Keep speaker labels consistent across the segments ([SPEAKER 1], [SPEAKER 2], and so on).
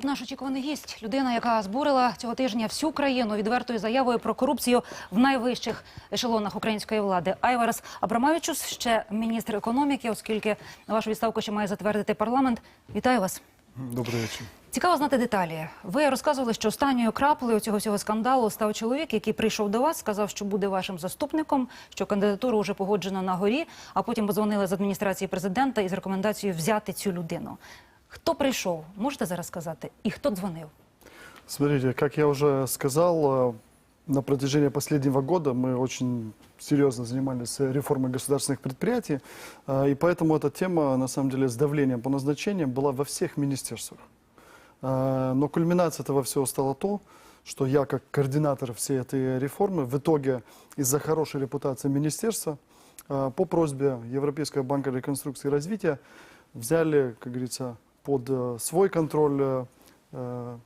[SPEAKER 1] от наш очікуваний гість, людина, яка збурила цього тижня всю країну відвертою заявою про корупцію в найвищих ешелонах української влади. Айварас Абрамавічус, ще міністр економіки, оскільки вашу відставку ще має затвердити парламент. Вітаю вас.
[SPEAKER 2] Добрый вечер.
[SPEAKER 1] Цікаво знати деталі. Ви розказували, що останньою краплею цього всього скандалу став чоловік, який прийшов до вас, сказав, що буде вашим заступником, що кандидатуру вже погоджено на горі, а потім позвонили з адміністрації президента із рекомендацією взяти цю людину. Хто прийшов? Можете зараз сказати? І хто дзвонив?
[SPEAKER 2] Смотрите, как я уже сказал, э, на протяжении последнего года мы очень серьезно занимались реформой государственных предприятий, э, и поэтому эта тема, на самом деле, с давлением по назначениям была во всех министерствах. Э, Но кульминацией этого всего стало то, что я, как координатор всей этой реформы, в итоге из-за хорошей репутации министерства по просьбе Европейского банка реконструкции и развития взяли, как говорится, под э, свой контроль э, э,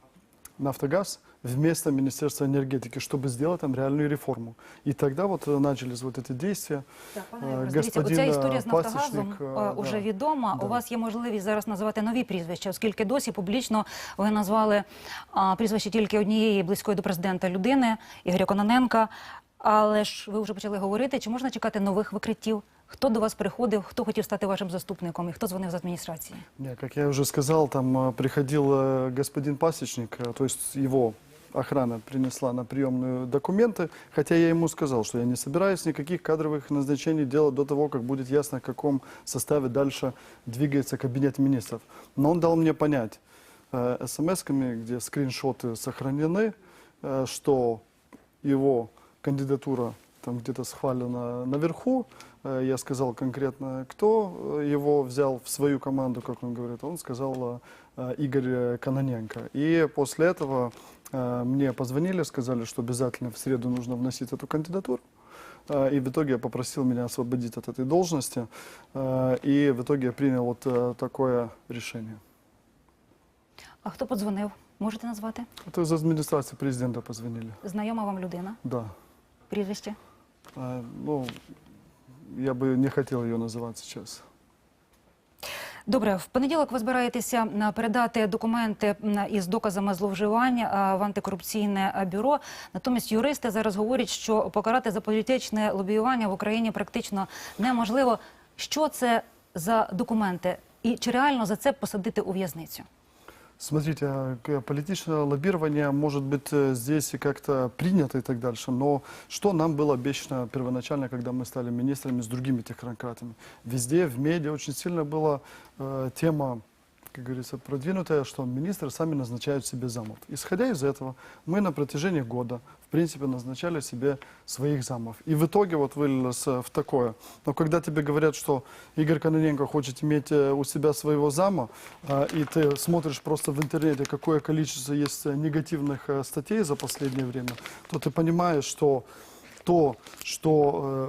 [SPEAKER 2] «Нафтогаз» вместо Министерства энергетики, чтобы сделать там реальную реформу. И тогда вот э, начались вот эти действия.
[SPEAKER 1] Пане
[SPEAKER 2] Е,
[SPEAKER 1] Ігор, дивіться,
[SPEAKER 2] господин,
[SPEAKER 1] оця
[SPEAKER 2] е,
[SPEAKER 1] історія з Нафтогазом
[SPEAKER 2] Пасічник, е,
[SPEAKER 1] е, уже
[SPEAKER 2] да.
[SPEAKER 1] відома.
[SPEAKER 2] Да.
[SPEAKER 1] У вас є можливість зараз називати нові прізвища, оскільки досі публічно ви назвали а, прізвище тільки однієї близької до президента людини Ігоря Кононенка. Але ж ви вже почали говорити, чи можна чекати нових викриттів? Хто до вас приходив, хто хотів стати вашим заступником і хто дзвонив з адміністрації?
[SPEAKER 2] Не, как я уже сказал, там э, приходил э, господин Пасечник, э, то есть его охрана принесла на приемную документы, хотя я ему сказал, что я не собираюсь никаких кадровых назначений делать до того, как будет ясно, в каком составе дальше двигается кабинет министров. Но он дал мне понять э, смс-ками, где скриншоты сохранены, э, что его кандидатура там где-то схвалена наверху. Э, Я сказал конкретно, кто э, его взял в свою команду, как он говорит. Он сказал э, Игорь Кононенко. И после этого мне позвонили, сказали, что обязательно в среду нужно вносить эту кандидатуру. И в итоге я попросил меня освободить от этой должности. И в итоге я принял вот такое решение.
[SPEAKER 1] А хто подзвонив? Можете назвати?
[SPEAKER 2] Это из администрации президента позвонили.
[SPEAKER 1] Знайома вам людина?
[SPEAKER 2] Да.
[SPEAKER 1] Прізвище?
[SPEAKER 2] Ну, я бы не хотел ее называть сейчас.
[SPEAKER 1] Добре, в понеділок ви збираєтеся передати документи із доказами зловживань а, в антикорупційне бюро. Натомість юристи зараз говорять, що покарати за політичне лобіювання в Україні практично неможливо. Що це за документи? І чи реально за це посадити у в'язницю?
[SPEAKER 2] Смотрите, к- политическое лоббирование может быть э, здесь как-то принято и так дальше, но что нам было обещано первоначально, когда мы стали министрами с другими технократами? Везде в медиа очень сильно была э, тема, как говорится, продвинутая, что министры сами назначают себе замов. Исходя из этого, мы на протяжении года, принципе, назначали себе своих замов. И в итоге вот вылилось э, в такое. Но когда тебе говорят, что Игорь Кононенко хочет иметь э, у себя своего зама, а, и ты смотришь просто в интернете, какое количество есть э, негативных э, статей за последнее время, то ты понимаешь, что то, что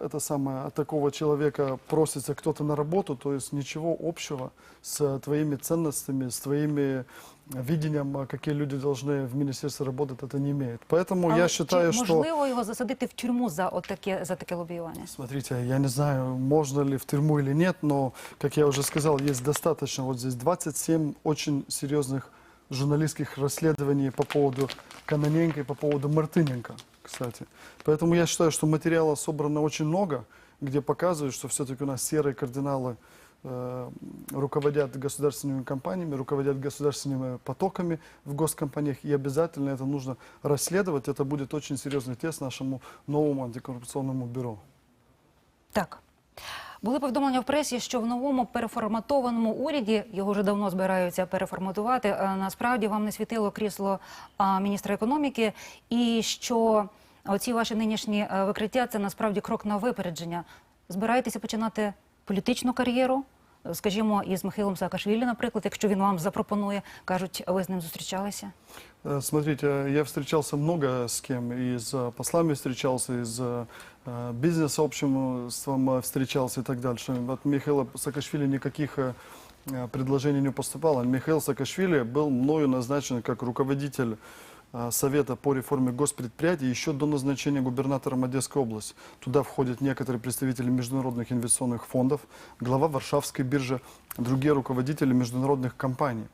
[SPEAKER 2] э, это самое, от такого человека просится кто-то на работу, то есть ничего общего с твоими ценностями, с твоими видением, э, какие люди должны в министерстве работать, это не имеет. Поэтому
[SPEAKER 1] Але
[SPEAKER 2] я
[SPEAKER 1] чи
[SPEAKER 2] считаю, что...
[SPEAKER 1] можливо його засадити в тюрму за отаке за таке лобіювання?
[SPEAKER 2] Смотрите, я не знаю, можно ли в тюрьму или нет, но, как я уже сказал, есть достаточно, вот здесь 27 очень серьезных журналистских расследований по поводу Каноненко и по поводу Мартыненко, кстати. Поэтому я считаю, что материала собрано очень много, где показывают, что все-таки у нас серые кардиналы э, руководят государственными компаниями, руководят государственными потоками в госкомпаниях, и обязательно это нужно расследовать. Это будет очень серьезный тест нашему новому антикоррупционному бюро.
[SPEAKER 1] Так. Були повідомлення в пресі, що в новому переформатованому уряді його вже давно збираються переформатувати. Насправді вам не світило крісло міністра економіки, і що оці ваші нинішні е, викриття це насправді крок на випередження. Збираєтеся починати політичну кар'єру, е, скажімо, із Михайлом Саакашвілі, наприклад, якщо він вам запропонує, кажуть, ви з ним зустрічалися.
[SPEAKER 2] Э, Смотрите, я встречался много с кем, и с э, послами встречался, и с э, бизнес-сообществом э, встречался и так дальше. От Михаила Саакашвили никаких э, э, предложений не поступало. Михаил Саакашвили был мною назначен как руководитель э, Совета по реформе госпредприятий еще до назначения губернатором Одесской области. Туда входят некоторые представители международных инвестиционных фондов, глава Варшавской биржи, другие руководители международных компаний.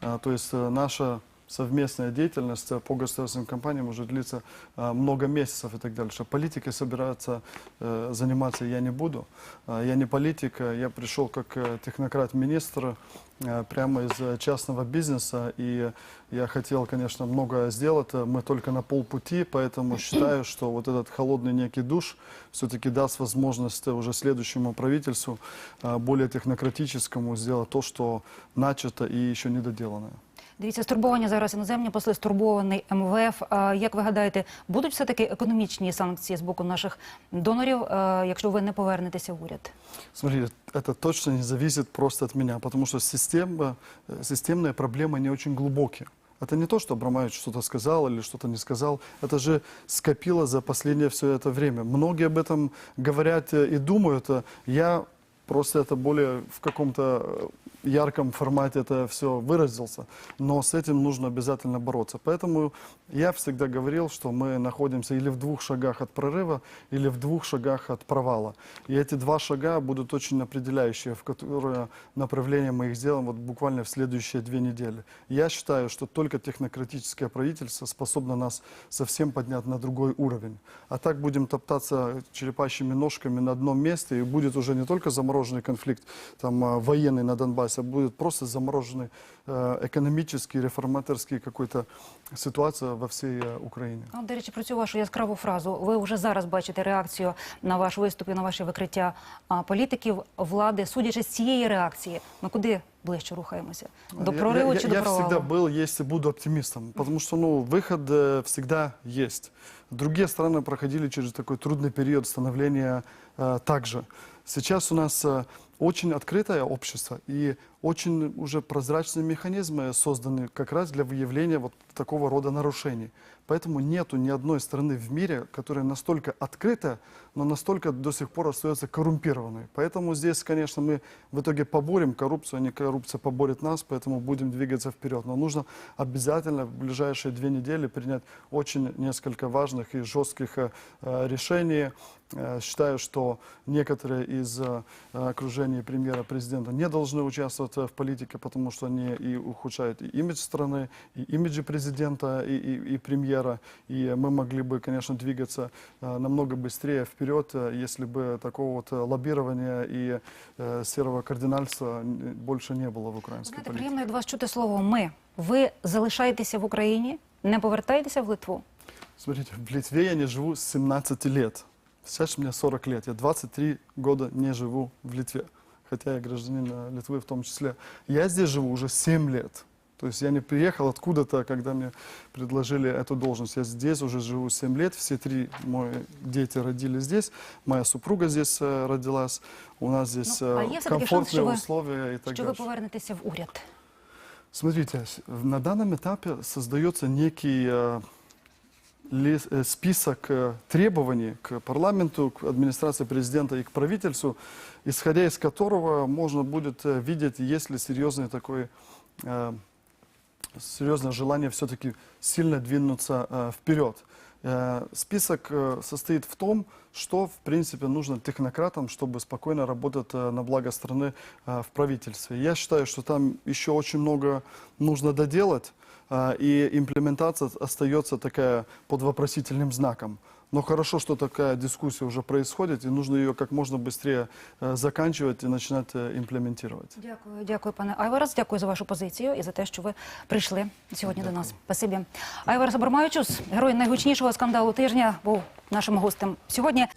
[SPEAKER 2] А, То есть э, наша совместная деятельность э, по государственным компаниям уже длится а, много месяцев и так дальше. Политикой собираться э, заниматься я не буду. Я не политик, я пришел как э, технократ-министр э, прямо из э, частного бизнеса, и я хотел, конечно, много сделать. Э, Мы только на полпути, поэтому считаю, что вот этот холодный некий душ все-таки даст возможность э, уже следующему правительству, э, более технократическому, сделать то, что начато и еще не доделанное.
[SPEAKER 1] Дивіться, стурбовані зараз іноземні посли, стурбований МВФ. А як ви гадаєте, будуть все-таки економічні санкції з боку наших донорів, е, якщо ви не повернетеся в уряд?
[SPEAKER 2] Смотрите, это точно не зависит просто от меня, потому что система, э, системные проблемы не очень глубокие. Это не то, что Абрамович что-то сказал или что-то не сказал. Это же скопило за последнее все это время. Многие об этом говорят э, и думают. А Я просто это более в каком-то э, ярком формате это все выразился. Но с этим нужно обязательно бороться. Поэтому я всегда говорил, что мы находимся или в двух шагах от прорыва, или в двух шагах от провала. И эти два шага будут очень определяющие, в которое направление мы их сделаем вот буквально в следующие две недели. Я считаю, что только технократическое правительство способно нас совсем поднять на другой уровень. А так будем топтаться черепашьими ножками на одном месте, и будет уже не только замороженный конфликт там, а, военный на Донбассе, а будет просто замороженный э, экономический, реформаторский какой-то ситуация во всей э, Украине.
[SPEAKER 1] А, До речі, про цю вашу яскраву фразу. Ви вже зараз бачите реакцію на ваш виступ і на ваші викриття а, політиків влади. Судячи з цієї реакції, ми куди ближче рухаємося? До
[SPEAKER 2] Я-
[SPEAKER 1] прориву
[SPEAKER 2] я,
[SPEAKER 1] чи
[SPEAKER 2] я,
[SPEAKER 1] до
[SPEAKER 2] я
[SPEAKER 1] провалу?
[SPEAKER 2] всегда был, есть и буду оптимистом, потому что ну, выход э, всегда есть. Другие страны проходили через такой трудный период становления э, также. Сейчас у нас э, очень открытое общество и очень уже прозрачные механизмы созданы как раз для выявления вот такого рода нарушений. Поэтому нету ни одной страны в мире, которая настолько открыта, но настолько до сих пор остается коррумпированной. Поэтому здесь, конечно, мы в итоге поборем коррупцию, а не коррупция поборет нас, поэтому будем двигаться вперед. Но нужно обязательно в ближайшие две недели принять очень несколько важных и жестких э, решений. Э, Считаю, что некоторые из э, окружений премьера президента не должны участвовать э, в политике, потому что они и ухудшают и имидж страны, и имиджи президента, и, и- и премьера И мы могли бы, конечно, двигаться э, намного быстрее вперед, э, если бы такого вот э, лоббирования и э, серого кардинальства н- больше не было в украинской
[SPEAKER 1] Знаєте,
[SPEAKER 2] политике.
[SPEAKER 1] приємно від вас чути слово ми. Ви залишаєтеся в Україні, не повертаєтеся в Литву.
[SPEAKER 2] Смотрите, в Литве я не живу с 17 лет. Сейчас мне 40 лет. Я 23 года не живу в Литве. Хотя я гражданин э, Литвы в том числе. Я здесь живу уже 7 лет. То есть я не приехал откуда-то, когда мне предложили эту должность. Я здесь уже живу 7 лет. Все три мои дети родились здесь. Моя супруга здесь э, родилась. У нас здесь
[SPEAKER 1] Ну, а все-таки шанс,
[SPEAKER 2] комфортные
[SPEAKER 1] вы-
[SPEAKER 2] условия и так
[SPEAKER 1] Що ви
[SPEAKER 2] дальше.
[SPEAKER 1] повернетеся в уряд?
[SPEAKER 2] Смотрите, на данном этапе создается некий э, э, список э, требований к парламенту, к администрации президента и к правительству, исходя из которого можно будет э, видеть, есть ли серьезный такой э, серьезное желание все-таки сильно двинуться э, вперед. Э, список э, состоит в том, что, в принципе, нужно технократам, чтобы спокойно работать э, на благо страны э, в правительстве. Я считаю, что там еще очень много нужно доделать, э, и имплементация остается такая под вопросительным знаком. Но хорошо, что такая дискуссия уже происходит, и нужно ее как можно быстрее э, заканчивать и начинать э, имплементировать.
[SPEAKER 1] Дякую, дякую, пане Айварас. Дякую за вашу позицію і за те, що ви прийшли сьогодні до нас. Спасибі. Айварас Абрамавичус, герой найгучнішого скандалу тижня, був нашим гостем сьогодні.